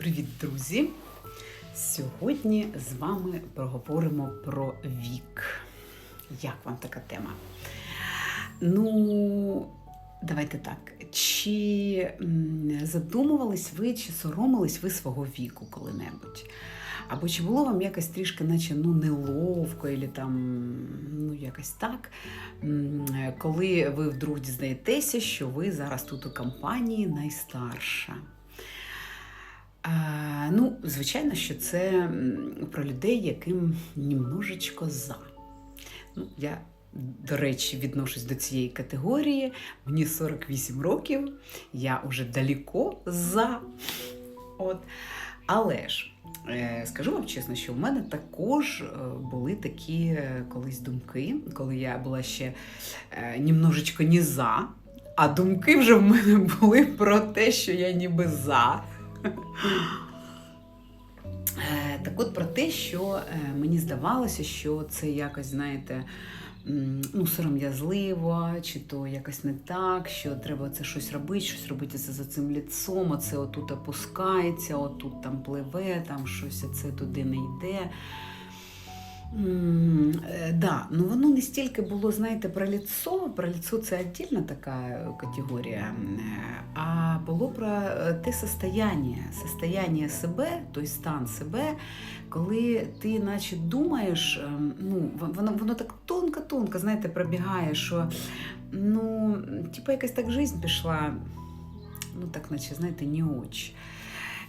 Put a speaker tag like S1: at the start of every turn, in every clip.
S1: Привіт, друзі! Сьогодні з вами проговоримо про вік. Як вам така тема? Ну, давайте так. Чи задумувались ви, чи соромились ви свого віку коли-небудь? Або чи було вам якось трішки, наче ну, неловко, або там, ну, якось так, коли ви вдруг дізнаєтеся, що ви зараз тут у компанії найстарша? Ну, звичайно, що це про людей, яким німножечко за. Ну, я, до речі, відношусь до цієї категорії. Мені 48 років, я вже далеко за. От. Але ж, е, скажу вам чесно, що в мене також е, були такі е, колись думки, коли я була ще німножечко не за, а думки вже в мене були про те, що я ніби за. Е, Так от про те, що е, мені здавалося, що це якось, знаєте, ну, сором'язливо, чи то якось не так, що треба це щось робити, щось робити за цим ліцом, оце отут опускається, отут там пливе, там щось це туди не йде. Е, Да, ну воно не стільки було, знаєте, про ліцо, про ліцо це віддільна така категорія, е, а було про е, те состояння, состояння себе, той стан себе, коли ти наче думаєш, ну, воно, воно так тонко-тонко, знаєте, пробігає, що ну, типу якась так жизнь пішла, ну так, наче, знаєте, не очі.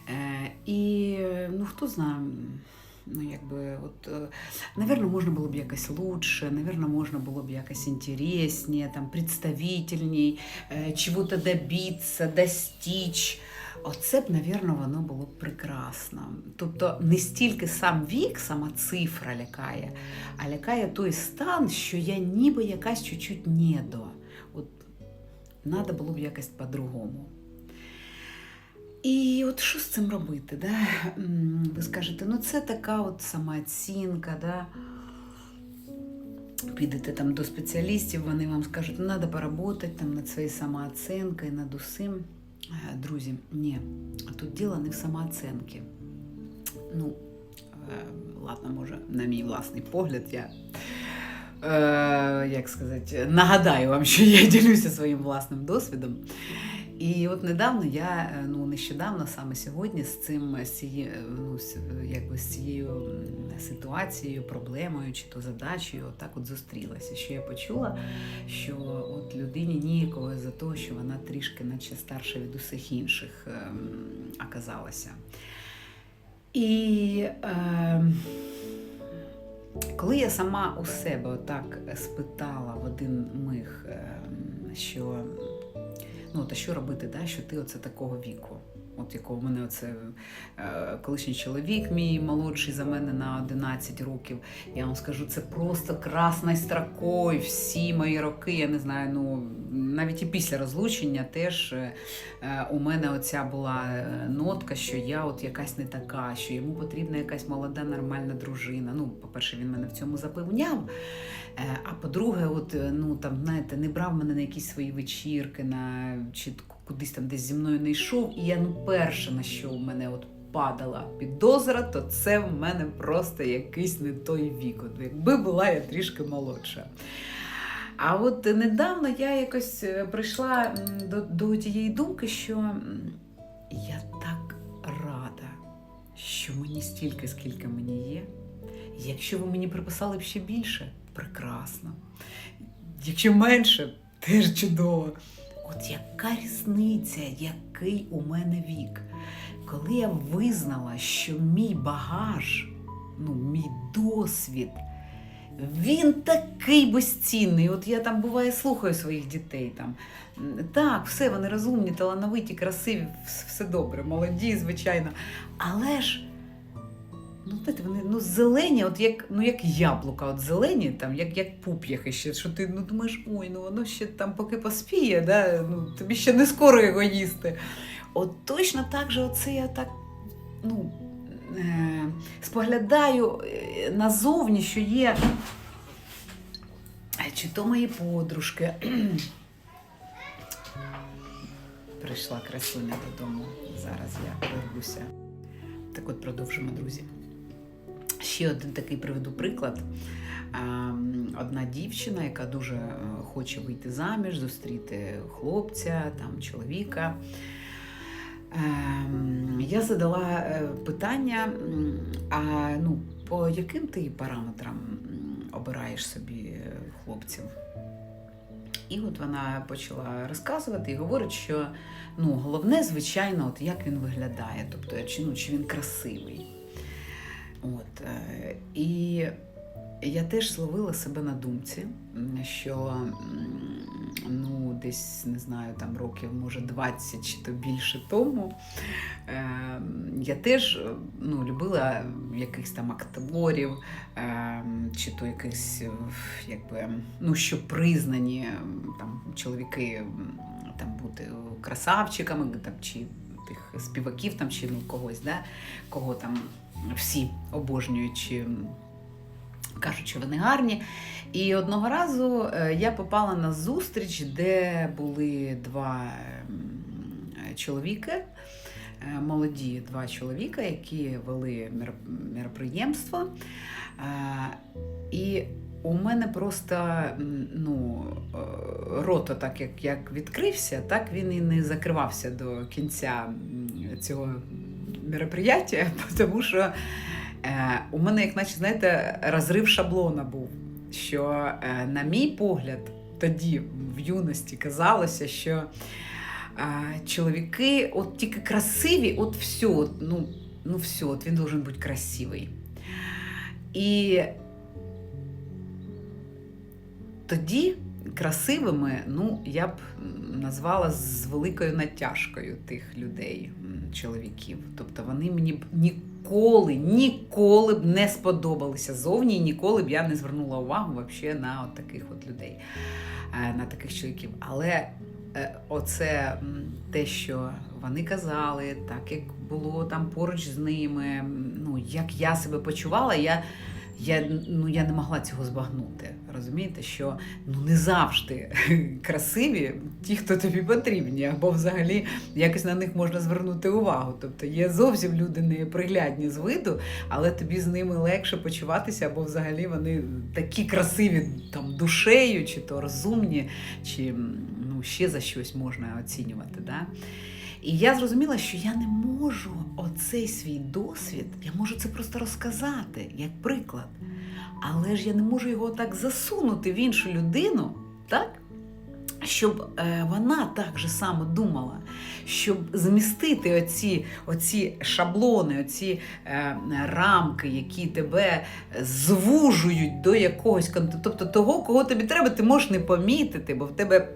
S1: Е, і ну хто знає, ну якби от, е, наверное, можна було б якось лучше, наверное, можна було б якось інтересніше, там, представительней, е, чого-то добитися, достичь. Оце б, навірно, воно було б прекрасно. Тобто не стільки сам вік, сама цифра лякає, а лякає той стан, що я ніби якась чуть-чуть недо. От треба було б якось по-другому. І от що з цим робити? Да? Ви скажете, ну це така от самооцінка, да? підете там до спеціалістів, вони вам скажуть, ну треба поработати там над своєю самооцінкою, над усім. Е, Друзі, ні, тут діло не в самооцінці. Ну, е, ладно, може, на мій власний погляд, я. Е, як сказати, нагадаю вам, що я ділюся своїм власним досвідом. І от недавно я, е, ну нещодавно, саме сьогодні, з цим з цією, ну, з, якби з цією ситуацією, проблемою чи то задачею, отак от зустрілася. Що я почула, що от людині ніякого за те, що вона трішки, наче старша від усіх інших, ем, оказалася. І е, коли я сама у себе отак спитала в один миг, ем, що ну, та що робити, да, що ти оце такого віку. От якого в мене оце е, колишній чоловік, мій молодший за мене на 11 років. Я вам скажу, це просто красною строкою. Всі мої роки, я не знаю, ну навіть і після розлучення теж е, е, у мене оця була нотка, що я от якась не така, що йому потрібна якась молода, нормальна дружина. Ну, по-перше, він мене в цьому запевняв. А по-друге, от ну там знаєте, не брав мене на якісь свої вечірки, на чи кудись там десь зі мною не йшов. І я ну перше на що в мене от падала підозра, то це в мене просто якийсь не той вік. От якби була я трішки молодша. А от недавно я якось е, прийшла до, до тієї думки, що я так рада, що мені стільки, скільки мені є. Якщо ви мені приписали б ще більше, прекрасно. Якщо менше, теж чудово. От яка різниця, який у мене вік? Коли я визнала, що мій багаж, ну, мій досвід, він такий безцінний. От я там буває слухаю своїх дітей там. Так, все, вони розумні, талановиті, красиві, все добре, молоді, звичайно. Але ж Ну, знаєте, вони ну, зелені, от як, ну, як яблука, от зелені, там, як, як пуп'яхи ще, що ти ну, думаєш, ой, ну воно ще там поки поспіє, да? ну, тобі ще не скоро його їсти. От точно так же оце я так ну, е, споглядаю е, назовні, що є е, чи то мої подружки. Прийшла красуня додому. Зараз я вирвуся. Так от продовжимо, друзі. Ще один такий приведу приклад. Ем, Одна дівчина, яка дуже е, хоче вийти заміж, зустріти хлопця, там, чоловіка. Ем, Я задала е, питання: а ну, по яким ти параметрам обираєш собі хлопців? І от вона почала розказувати і говорить, що ну, головне, звичайно, от як він виглядає, тобто чи, ну, чи він красивий. От, е, і я теж зловила себе на думці, що ну, десь не знаю, там років, може, 20 чи то більше тому. е, Я теж ну, любила якихось там акторів, е, чи то якихось, якби, ну, що признані там, чоловіки там, бути красавчиками, там, чи тих співаків, там, чи ну, когось, да? кого там всі обожнюють. Чи, кажуть, що вони гарні. І одного разу е, я попала на зустріч, де були два чоловіки, е, молоді два чоловіка, які вели мер- мероприємство. Е, І у мене просто ну, е, рот так як, як відкрився, так він і не закривався до кінця цього мероприятия, тому що Е, у мене, як наче, знаєте, розрив шаблона був. Що, е, на мій погляд, тоді в юності казалося, що е, чоловіки от тільки красиві, от все, от, ну, ну все, от він должен бути красивий. І тоді красивими, ну, я б назвала з великою натяжкою тих людей, чоловіків. Тобто вони мені б ніколи, ніколи б не сподобалися зовні, ніколи б я не звернула увагу вообще на от таких от людей, е, на таких чоловіків. Але е, оце те, що вони казали, так як було там поруч з ними, ну як я себе почувала, я. Я, ну, я не могла цього збагнути. Розумієте, що ну не завжди красиві ті, хто тобі потрібні, або взагалі якось на них можна звернути увагу. Тобто є зовсім люди неприглядні з виду, але тобі з ними легше почуватися, або взагалі вони такі красиві там душею, чи то розумні, чи ну, ще за щось можна оцінювати. Да? І я зрозуміла, що я не можу оцей свій досвід, я можу це просто розказати як приклад. Але ж я не можу його так засунути в іншу людину, так? Щоб е, вона так же само думала, щоб змістити оці, оці шаблони, оці е, рамки, які тебе звужують до якогось тобто того, кого тобі треба, ти можеш не помітити, бо в тебе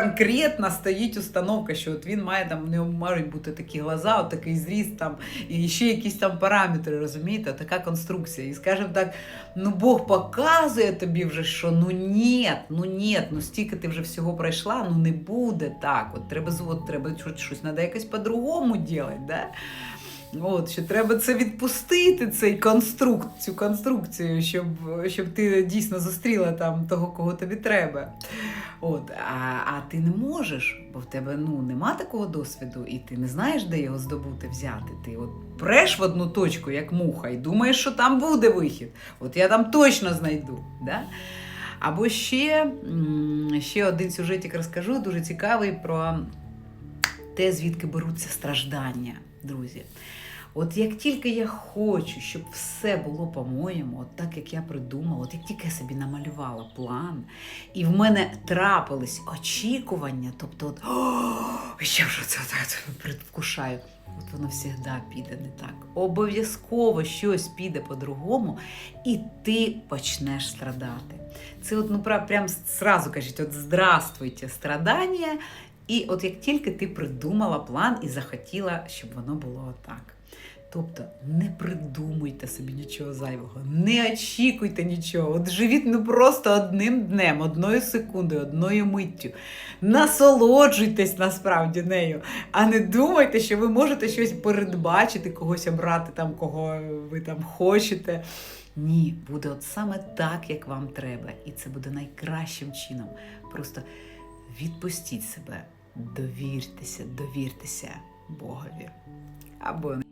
S1: конкретно стоїть установка, що от він має там, в нього мають бути такі глаза, от такий зріст там, і ще якісь там параметри, розумієте, така конструкція. І скажімо так, ну Бог показує тобі вже, що ну ні, ну ні, ну стільки ти вже всього пройшла, ну не буде так. От треба от, треба щось треба якось по-другому робити. Да? От, що треба це відпустити, цей конструкт, цю конструкцію, щоб, щоб ти дійсно зустріла там того, кого тобі треба. От, а, а ти не можеш, бо в тебе ну, нема такого досвіду, і ти не знаєш, де його здобути, взяти. Ти от преш в одну точку, як муха, і думаєш, що там буде вихід. От я там точно знайду. Да? Або ще, ще один сюжетик розкажу, дуже цікавий про те, звідки беруться страждання, друзі. От як тільки я хочу, щоб все було по-моєму, от так як я придумала, от як тільки я собі намалювала план, і в мене трапились очікування, тобто, от, я вже це, предвкушаю. От воно завжди піде не так. Обов'язково щось піде по-другому, і ти почнеш страдати. Це от, ну, прям зразу кажуть, от здравствуйте, страдання. І от як тільки ти придумала план і захотіла, щоб воно було отак. Тобто не придумуйте собі нічого зайвого, не очікуйте нічого. От живіть ну просто одним днем, одною секундою, одною миттю. Насолоджуйтесь насправді нею, а не думайте, що ви можете щось передбачити, когось обрати там, кого ви там хочете. Ні, буде от саме так, як вам треба. І це буде найкращим чином. Просто відпустіть себе, довіртеся, довіртеся Богові. Або